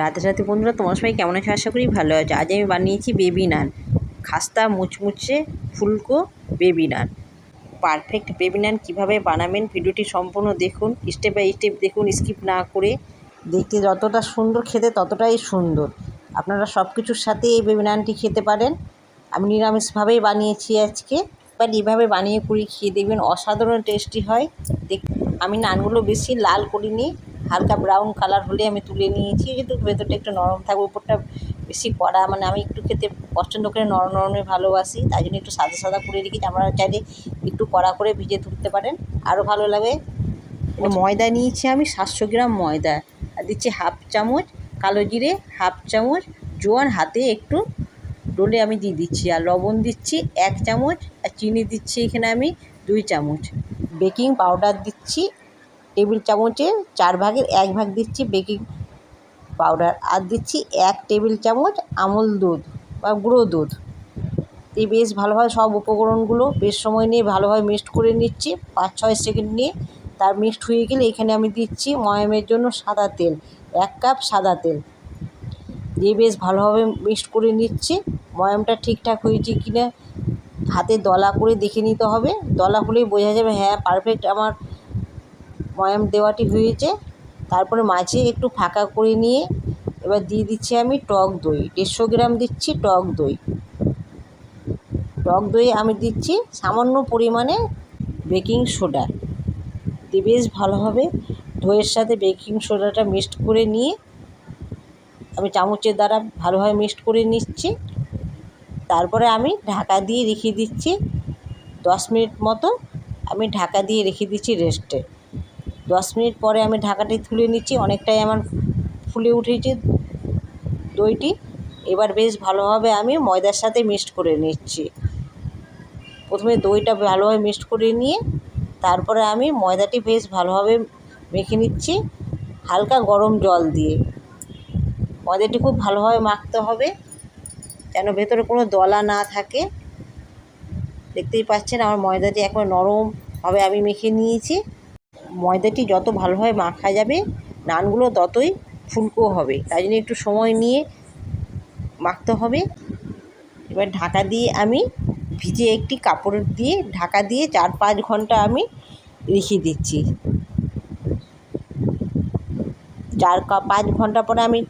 রাতে রাতে বন্ধুরা, তোমার সবাই কেমন আছে? আশা করি ভালো আছে। আজ আমি বানিয়েছি বেবি নান খাস্তা, মুচমুচে, ফুলকো baby naan perfect baby naan কীভাবে বানাবেন ভিডিওটি সম্পূর্ণ দেখুন। স্টেপ বাই স্টেপ দেখুন স্কিপ না করে। দেখতে যতটা সুন্দর খেতে, ততটাই সুন্দর। আপনারা সব কিছুর সাথে এই বেবি নানটি খেতে পারেন। আমি নিরামিষভাবেই বানিয়েছি আজকে। বাট এইভাবে বানিয়ে পুরি খেয়ে দেখবেন অসাধারণ টেস্টি হয়। দেখ, আমি নানগুলো বেশি লাল করিনি। হালকা ব্রাউন কালার হলে আমি তুলে নিয়েছি। কিন্তু ভেতরটা একটু নরম থাকবে উপরটা বেশি কড়া মানে আমি একটু খেতে পছন্দ করে নরম নরমে ভালোবাসি। তাই জন্য একটু সাদা সাদা করে রেখেছি। আপনারা চাইলে একটু কড়া করে ভিজে তুলতে পারেন। আরও ভালো লাগে। ময়দা নিয়েছি আমি, সাতশো গ্রাম ময়দা। আর দিচ্ছি হাফ চামচ কালো জিরে, হাফ চামচ জোয়ান, হাতে একটু ডোলে আমি দিয়ে দিচ্ছি। আর লবণ দিচ্ছি এক চামচ, আর চিনি দিচ্ছি এখানে আমি দুই চামচ। বেকিং পাউডার দিচ্ছি টেবিল চামচে চার ভাগের এক ভাগ দিচ্ছি বেকিং পাউডার আর দিচ্ছি এক টেবিল চামচ আমুল দুধ বা গুঁড়ো দুধ। এই বেশ ভালোভাবে সব উপকরণগুলো বেশ সময় নিয়ে ভালোভাবে মিক্সড করে নিচ্ছি। পাঁচ ছয় সেকেন্ড নিয়ে তার মিক্সড হয়ে গেলে এখানে আমি দিচ্ছি ময়ামের জন্য সাদা তেল, এক কাপ সাদা তেল। দিয়ে বেশ ভালোভাবে মিক্সড করে নিচ্ছি। ময়ামটা ঠিকঠাক হয়েছে কি না হাতে দলা করে দেখে নিতে হবে। দলা হলেই বোঝা যাবে হ্যাঁ পারফেক্ট আমার ময়াম দেওয়াটি হয়েছে। তারপরে মাঝে একটু ফাঁকা করে নিয়ে এবার দিয়ে দিচ্ছি আমি টক দই। দেড়শো গ্রাম দিচ্ছি টক দই। টক দই আমি দিচ্ছি সামান্য পরিমাণে বেকিং সোডা। দিয়ে বেশ ভালোভাবে দইয়ের সাথে বেকিং সোডাটা মিক্সড করে নিয়ে আমি চামচের দ্বারা ভালোভাবে মিক্সড করে নিচ্ছি। তারপরে আমি ঢাকা দিয়ে রেখে দিচ্ছি। দশ মিনিট মতো আমি ঢাকা দিয়ে রেখে দিচ্ছি রেস্টে। দশ মিনিট পরে আমি ঢাকাটি তুলে নিচ্ছি, অনেকটাই আমার ফুলে উঠেছে দইটি। এবার বেশ ভালোভাবে আমি ময়দার সাথে মিক্সড করে নিচ্ছি। প্রথমে দইটা ভালোভাবে মিক্সড করে নিয়ে, তারপরে আমি ময়দাটি বেশ ভালোভাবে মেখে নিচ্ছি, হালকা গরম জল দিয়ে। ময়দাটি খুব ভালোভাবে মাখতে হবে, যেন ভেতরে কোনো দলা না থাকে। দেখতেই পাচ্ছেন, আমার ময়দাটি একবার নরমভাবে আমি মেখে নিয়েছি। ময়দাটি যত ভালোভাবে মাখা যাবে, নানগুলো ততই ফুলকো হবে। তাই জন্য একটু সময় নিয়ে মাখতে হবে। এবার ঢাকা দিয়ে আমি ভিজে একটি কাপড় দিয়ে ঢাকা দিয়ে চার পাঁচ ঘণ্টা আমি রেখে দিচ্ছি। চার পাঁচ ঘণ্টা পরে আমি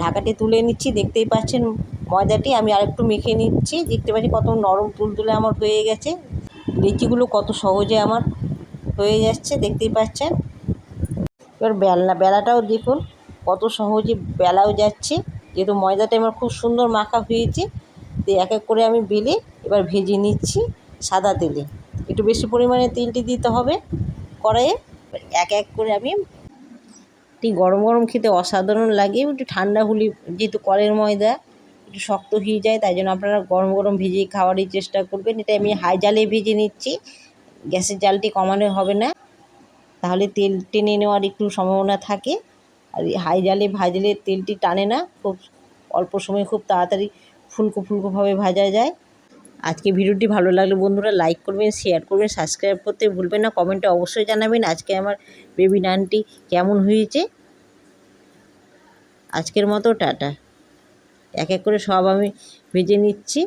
ঢাকাটি তুলে নিচ্ছি। দেখতেই পাচ্ছেন ময়দাটি। আমি আরেকটু মেখে নিচ্ছি। দেখতে পাচ্ছি কত নরম তুলতুলে আমার হয়ে গেছে। লিচিগুলো কত সহজে আমার হয়ে যাচ্ছে, দেখতেই পাচ্ছেন। এবার বেলনা, বেলাটাও দেখুন, কত সহজে বেলাও যাচ্ছে। যেহেতু ময়দাটা আমার খুব সুন্দর মাখা হয়েছে, তো এক এক করে আমি বেলে এবার ভেজে নিচ্ছি সাদা তেলে। একটু বেশি পরিমাণে তেলটি দিতে হবে কড়াইয়ে। এক এক করে আমি ঠিক গরম গরম খেতে অসাধারণ লাগে, একটু ঠান্ডা হলে যেহেতু কলের ময়দা একটু শক্ত হয়ে যায়, তাই জন্য আপনারা গরম গরম ভেজে খাওয়ারই চেষ্টা করবেন। এটা আমি হাই জালে ভেজে নিচ্ছি। গ্যাসের জালটি কমানো হবে না। তাহলে তেল টেনে নেওয়ার একটু সম্ভাবনা থাকে। আর হাই জালে ভাজলে তেলটি টানে না। খুব অল্প সময়ে খুব তাড়াতাড়ি ফুলকো ফুলকোভাবে ভাজা যায়। আজকে ভিডিওটি ভালো লাগলে বন্ধুরা লাইক করবেন, শেয়ার করবেন, সাবস্ক্রাইব করতে ভুলবেন না। কমেন্টে অবশ্যই জানাবেন আজকে আমার বেবি নানটি কেমন হয়েছে। আজকের মতো টাটা। এক এক করে সব আমি ভেজে নিচ্ছি।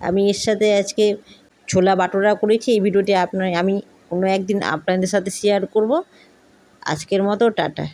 আমি এর সাথে আজকে ছোলা বাটোরা করেছি, এই ভিডিওটি আপনার, আমি অন্য একদিন আপনাদের সাথে শেয়ার করব। আজকের মতো, টাটা।